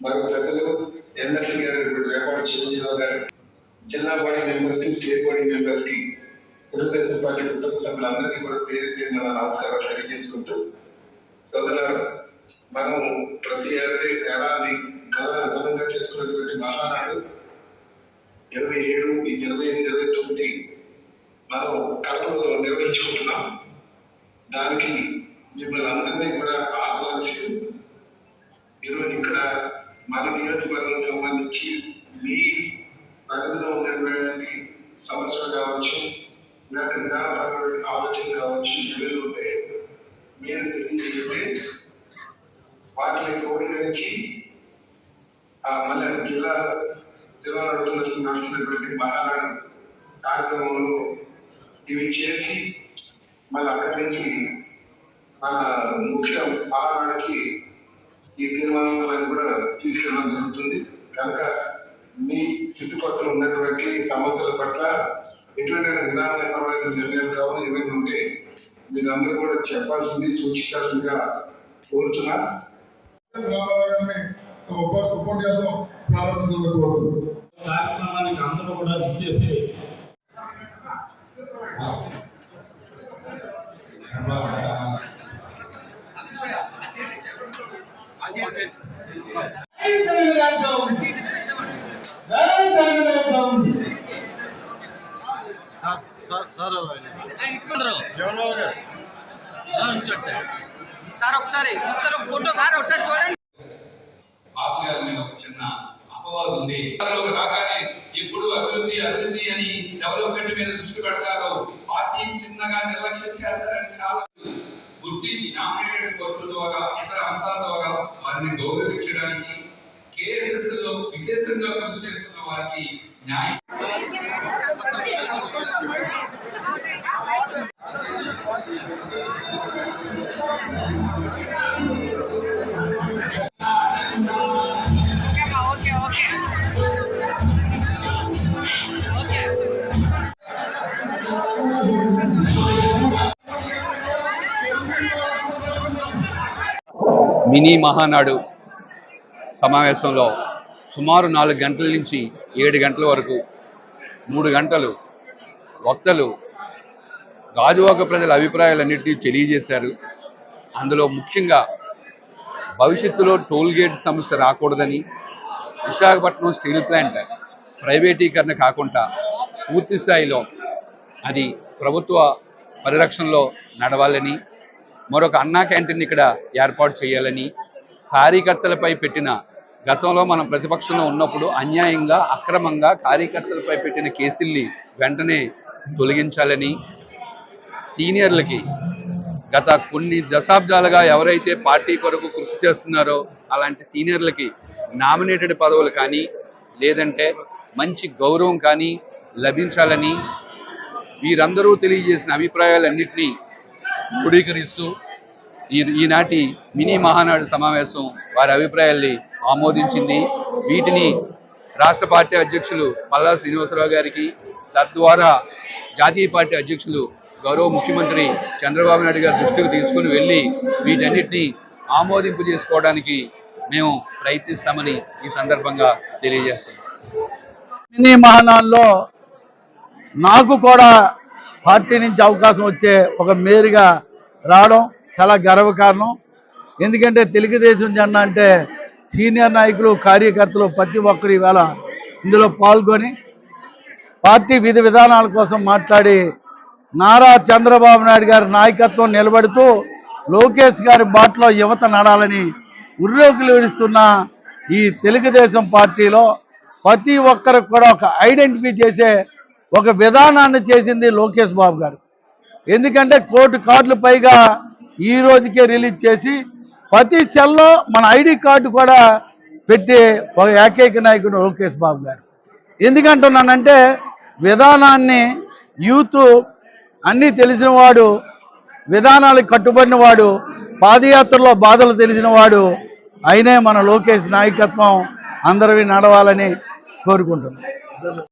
మరి పెద్దలు ఎన్ఎస్సీ గారు వేపాటి చిరంజీవి గారు జిల్లా బాడీ మెంబర్స్కి స్టేట్ బాడీ మెంబర్స్కి తెలుగుదేశం పార్టీ కుటుంబ సభ్యులందరికీ కూడా పేరు పేరున నమస్కారాలు తెలియజేసుకుంటూ సోదరులారు మనం ప్రతి ఏడాది ఏడాది ఘనంగా చేసుకున్నటువంటి మహానాడు ఇరవై ఏడు ఇరవై ఎనిమిది ఇరవై తొమ్మిది మనం కడపలో నిర్వహించుకుంటున్నాం. దానికి మిమ్మల్ని అందరినీ కూడా ఆహ్వానిస్తూ ఈరోజు ఇక్కడ మన నియోజకవర్గం సంబంధించి మీ పరిధిలో ఉన్నటువంటి సమస్యలు కావచ్చు లేక ఆలోచన కావచ్చు ఏమైనా ఉంటే మీరు తెలియజేస్తే వాటిని క్రోడీకరించి ఆ మళ్ళీ జిల్లా జిల్లా నడుస్తున్న నడుస్తున్నటువంటి మహారాణి కార్యక్రమంలో ఇవి చేర్చి మళ్ళీ అక్కడి నుంచి మన ముఖ్య మహారాణికి ఈ తీర్మానాలను కూడా తీసుకెళ్ళడం జరుగుతుంది. కనుక మీ చుట్టుపక్కల ఉన్నటువంటి సమస్యల పట్ల ఎటువంటి విధానపరమైన నిర్ణయాలు కావాలి ఏమైనా ఉంటే మీరు అందరూ కూడా చెప్పాల్సింది సూచించాల్సిందిగా కోరుతున్నా. ఉపన్యాసం ప్రారంభించాలని కోరుతున్నాను కార్యక్రమానికి అందరూ కూడా ఇచ్చేసి సార్ ఒకసారి ఒకసారి ఒక ఫోటో సార్ ఒకసారి చూడండి. బాబు గారి మీద ఒక చిన్న అపవాదు ఉంది. రాగానే ఎప్పుడు అభివృద్ధి అభివృద్ధి అని డెవలప్మెంట్ మీద దృష్టి పెడతారు పార్టీని చిన్నగా నిర్లక్ష్యం చేస్తారని చాలా గుర్తించి నామినేటెడ్ పోస్టుల ద్వారా ఇతర అంశాల ద్వారా వారిని గౌరవించడానికి కేఎస్ఎస్లో విశేషంగా కృషి చేస్తున్న వారికి న్యాయం ఓకే మినీ మహానాడు సమావేశంలో సుమారు నాలుగు గంటల నుంచి ఏడు గంటల వరకు మూడు గంటలు వక్తలు గాజువాక ప్రజల అభిప్రాయాలన్నింటినీ తెలియజేశారు. అందులో ముఖ్యంగా భవిష్యత్తులో టోల్ గేట్ సమస్య రాకూడదని విశాఖపట్నం స్టీల్ ప్లాంట్ ప్రైవేటీకరణ కాకుండా పూర్తి స్థాయిలో అది ప్రభుత్వ పరిరక్షణలో నడవాలని మరొక అన్నా క్యాంటీన్ ఇక్కడ ఏర్పాటు చేయాలని కార్యకర్తలపై పెట్టిన గతంలో మనం ప్రతిపక్షంలో ఉన్నప్పుడు అన్యాయంగా అక్రమంగా కార్యకర్తలపై పెట్టిన కేసుల్ని వెంటనే తొలగించాలని సీనియర్లకి గత కొన్ని దశాబ్దాలుగా ఎవరైతే పార్టీ కొరకు కృషి చేస్తున్నారో అలాంటి సీనియర్లకి నామినేటెడ్ పదవులు కానీ లేదంటే మంచి గౌరవం కానీ లభించాలని వీరందరూ తెలియజేసిన అభిప్రాయాలన్నింటినీ క్రోడీకరిస్తూ ఈ ఈనాటి మినీ మహానాడు సమావేశం వారి అభిప్రాయాల్ని ఆమోదించింది. వీటిని రాష్ట్ర పార్టీ అధ్యక్షులు పల్లా శ్రీనివాసరావు గారికి తద్వారా జాతీయ పార్టీ అధ్యక్షులు గౌరవ ముఖ్యమంత్రి చంద్రబాబు నాయుడు గారి దృష్టికి తీసుకుని వెళ్ళి వీటన్నిటిని ఆమోదింపు చేసుకోవడానికి మేము ప్రయత్నిస్తామని ఈ సందర్భంగా తెలియజేస్తున్నాం. మినీ మహానాల్లో నాకు కూడా పార్టీ నుంచి అవకాశం వచ్చే ఒక మేరుగా రావడం చాలా గర్వకారణం. ఎందుకంటే తెలుగుదేశం జెండా అంటే సీనియర్ నాయకులు కార్యకర్తలు ప్రతి ఒక్కరు ఈవేళ ఇందులో పాల్గొని పార్టీ విధి విధానాల కోసం మాట్లాడి నారా చంద్రబాబు నాయుడు గారి నాయకత్వం నిలబడుతూ లోకేష్ గారి బాటలో యువత నడాలని ఉర్రోకులు విడుస్తున్న ఈ తెలుగుదేశం పార్టీలో ప్రతి ఒక్కరికి కూడా ఒక ఐడెంటిఫై చేసే ఒక విధానాన్ని చేసింది లోకేష్ బాబు గారు. ఎందుకంటే కోటి కార్డులు పైగా ఈ రోజుకే రిలీజ్ చేసి ప్రతి సెల్లో మన ఐడి కార్డు కూడా పెట్టి ఒక ఏకైక నాయకుడు లోకేష్ బాబు గారు. ఎందుకంటున్నానంటే విధానాన్ని యూత్ అన్నీ తెలిసిన వాడు విధానాలకు కట్టుబడిన వాడు పాదయాత్రలో బాధలు తెలిసిన వాడు అయినే మన లోకేష్ నాయకత్వం. అందరివి నడవాలని కోరుకుంటున్నాం